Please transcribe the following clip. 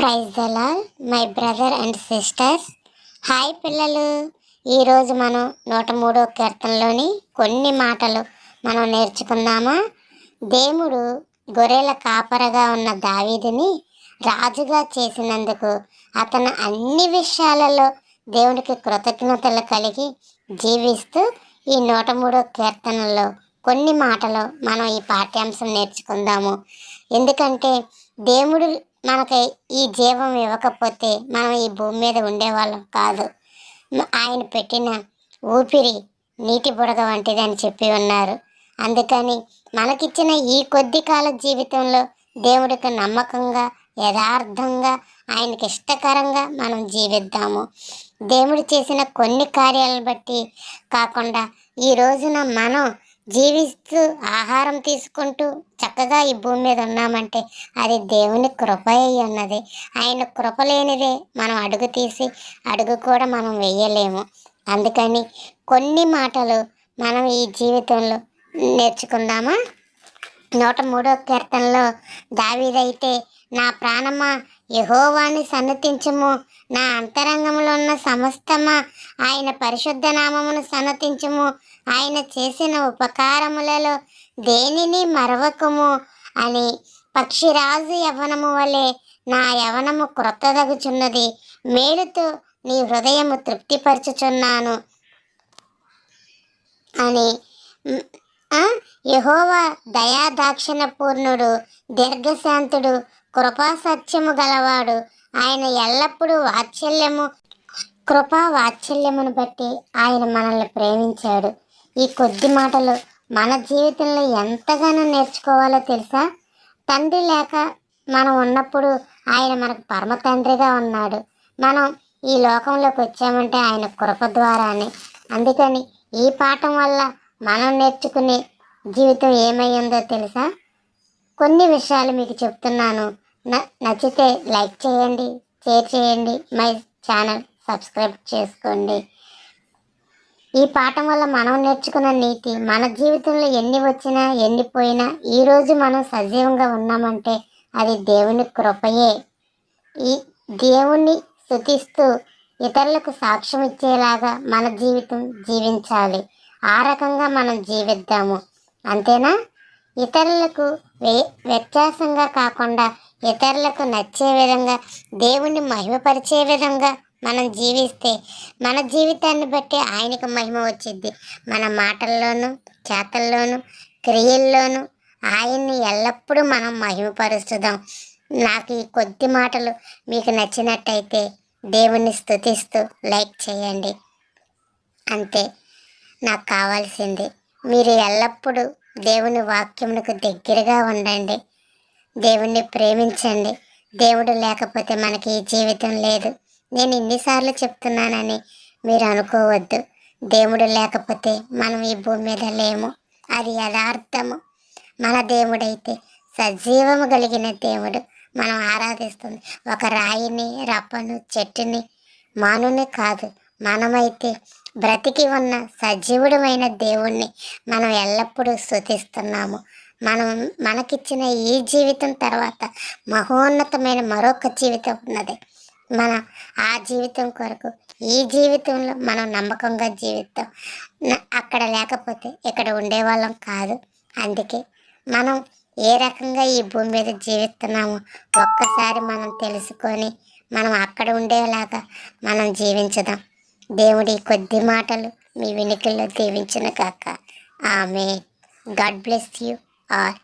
Praise the Lord my brother and sisters. Hi పిల్లలు. ఈరోజు మనం నూట మూడో కీర్తనలోని కొన్ని మాటలు మనం నేర్చుకుందామా? దేవుడు గొర్రెల కాపరగా ఉన్న దావీదిని రాజుగా చేసినందుకు అతను అన్ని విషయాలలో దేవునికి కృతజ్ఞతలు కలిగి జీవిస్తూ ఈ నూట మూడో కీర్తనలో కొన్ని మాటలు మనం ఈ పాఠ్యాంశం నేర్చుకుందాము. ఎందుకంటే దేవుడు మనకి ఈ జీవం ఇవ్వకపోతే మనం ఈ భూమి మీద ఉండేవాళ్ళం కాదు. ఆయన పెట్టిన ఊపిరి నీటి బుడగ వంటిది అని చెప్పి ఉన్నారు. అందుకని మనకిచ్చిన ఈ కొద్ది కాల జీవితంలో దేవుడికి నమ్మకంగా యథార్థంగా ఆయనకి ఇష్టకరంగా మనం జీవిద్దాము. దేవుడు చేసిన కొన్ని కార్యాలను బట్టి కాకుండా ఈ రోజున మనం జీవిస్తూ ఆహారం తీసుకుంటూ చక్కగా ఈ భూమి మీద ఉన్నామంటే అది దేవుని కృప అయి ఉన్నది. ఆయన కృప లేనిదే మనం అడుగు తీసి అడుగు కూడా మనం వేయలేము. అందుకని కొన్ని మాటలు మనం ఈ జీవితంలో నేర్చుకుందామా? నూట మూడో కీర్తనలో దావీదైతే నా ప్రాణమా యహోవాని సన్నతించము. నా అంతరంగంలో ఉన్న సమస్తమా ఆయన పరిశుద్ధ నామమును సన్నతించుము. ఆయన చేసిన ఉపకారములలో దేనిని మరవకుము? అని పక్షిరాజు యవనము వలె నా యవనము క్రొత్తదగుచున్నది. మేలుతో నీ హృదయము తృప్తిపరచుచున్నాను. అని యహోవా ఆ, దయాదాక్షిణ పూర్ణుడు దీర్ఘశాంతుడు కృపా సత్యము గలవాడు. ఆయన ఎల్లప్పుడూ వాత్సల్యము కృపా వాత్సల్యమును బట్టి ఆయన మనల్ని ప్రేమించాడు. ఈ కొద్ది మాటలు మన జీవితంలో ఎంతగానో నేర్చుకోవాలో తెలుసా? తండ్రి లేక మనం ఉన్నప్పుడు ఆయన మనకు పరమ తండ్రిగా ఉన్నాడు. మనం ఈ లోకంలోకి వచ్చామంటే ఆయన కృప ద్వారానే. అందుకని ఈ పాఠం వల్ల మనం నేర్చుకునే జీవితం ఏమయ్యిందో తెలుసా? కొన్ని విషయాలు మీకు చెప్తున్నాను. న- నచ్చితే లైక్ చేయండి షేర్ చేయండి మై ఛానల్ సబ్స్క్రైబ్ చేసుకోండి. ఈ పాఠం వల్ల మనం నేర్చుకున్న నీతి మన జీవితంలో ఎన్ని వచ్చినా ఎన్ని పోయినా ఈరోజు మనం సజీవంగా ఉన్నామంటే అది దేవుని కృపయే. ఈ దేవుణ్ణి స్థుతిస్తూ ఇతరులకు సాక్ష్యం ఇచ్చేలాగా మన జీవితం జీవించాలి. ఆ రకంగా మనం జీవిద్దాము. అంతేనా? ఇతరులకు వ్యత్యాసంగా కాకుండా ఇతరులకు నచ్చే విధంగా దేవుణ్ణి మహిమపరిచే విధంగా మనం జీవిస్తే మన జీవితాన్ని బట్టి ఆయనకు మహిమ వచ్చింది మన మాటల్లోనూ చేతల్లోనూ క్రియల్లోనూ ఆయన్ని ఎల్లప్పుడూ మనం మహిమపరుస్తుందాం నాకు ఈ కొద్ది మాటలు మీకు నచ్చినట్టయితే దేవుణ్ణి స్థుతిస్తూ లైక్ చేయండి. అంతే నాకు కావాల్సింది. మీరు ఎల్లప్పుడూ దేవుని వాక్యమునకు దగ్గరగా ఉండండి. దేవుణ్ణి ప్రేమించండి. దేవుడు లేకపోతే మనకి ఈ జీవితం లేదు. నేను ఇన్నిసార్లు చెప్తున్నానని మీరు అనుకోవద్దు. దేవుడు లేకపోతే మనం ఈ భూమి మీద లేము. అది యథార్థము. మన దేవుడైతే సజీవము కలిగిన దేవుడు. మనం ఆరాధిస్తుంది. ఒక రాయిని రప్పను చెట్టుని మానుని కాదు. మనమైతే బ్రతికి ఉన్న సజీవుడమైన దేవుణ్ణి మనం ఎల్లప్పుడూ స్థుతిస్తున్నాము మనం మనకిచ్చిన ఈ జీవితం తర్వాత మహోన్నతమైన మరొక జీవితం ఉన్నది. మన ఆ జీవితం కొరకు ఈ జీవితంలో మనం నమ్మకంగా జీవిస్తాం అక్కడ లేకపోతే ఇక్కడ ఉండేవాళ్ళం కాదు. అందుకే మనం ఏ రకంగా ఈ భూమి మీద జీవిస్తున్నామో ఒక్కసారి మనం తెలుసుకొని మనం అక్కడ ఉండేలాగా మనం జీవించుదాం. దేవుడి కొద్ది మాటలు మీ వెనుకల్లో దీవించిన కాక. ఆమె గాడ్ బ్లెస్ యూ ఆర్